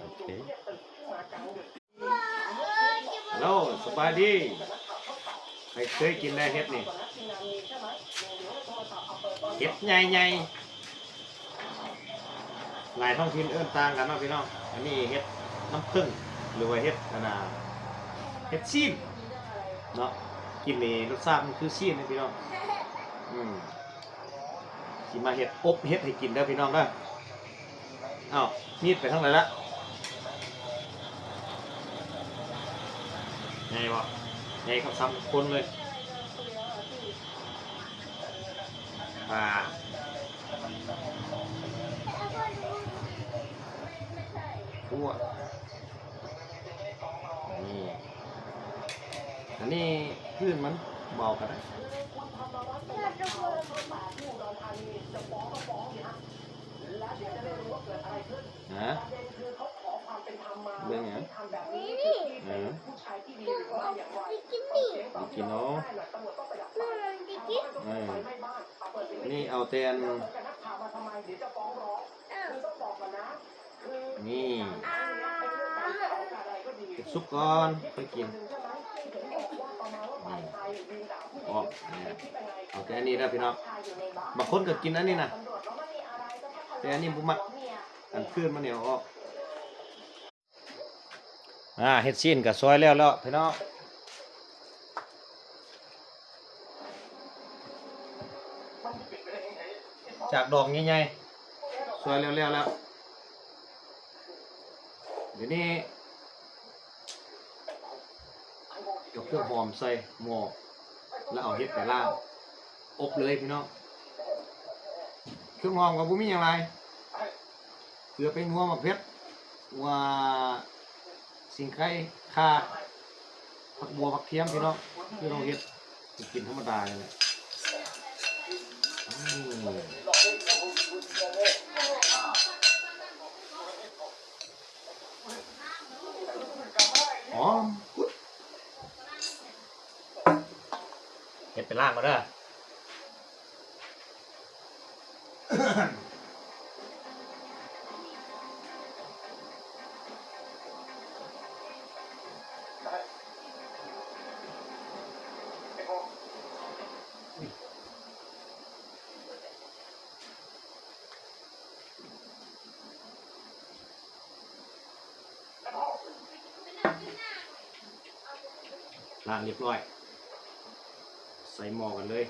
โอเคฮัลสบายดีใครเคยกินได้เฮ็ดนี่เฮ็ดใหญ่ๆหลายท้องถิ่นเอิ้นต่างกันเนาะพี่น้องอันนี้เฮ็ดน้ำผึ้งหรือว่าเฮ็ดอันน่ะเฮ็ดซีนเนาะกินนี่รสชาติมันคือซีนนะพี่น้องอืมสิมาเฮ็ดอบเฮ็ดให้กินเด้อพี่น้องเด้ออ้าวมีดไปทางไหนละ ไงวะไงครับซ้ำคนเลยป่าทั่วนี่อันนี้พื้นมันเบากันนะฮะ เรื่องไงเออกินนี่ไปกินเนาะนู่นดิกินเออนี่เอาแต่อันอ้าวนี่อ่าเก็บซุปก่อนไปกินนี่ออกเนี่ยเอาแต่อันนี้นะพี่น้องบางคนก็กินอันนี้นะแต่อันนี้บุมักอันคืนมันเหนียวออก อ่าเฮ็ดซีนกับซอยแล้วแล้วพี่น้องจากดอกใหญ่ๆซอยแล้วแล้วแล้วเดี๋ยวนี้เอาเครื่องหอมใส่หม้อแล้วเอาเฮ็ดไปล่างอบเลยพี่น้องเครื่องหอมกับบุ้มีอย่างไรเกลือเป็นหัวมะเพ็ดว่า สิ่งไข่ข่าผักบัวผักเทียมพี่น้องพี่น้องเฮ็ดกินธรรมดาเลยแหละหอมกุดเฮ็ดไปล่างมาเด้อ ล้างเรียบร้อย ใส่หม้อกันเลย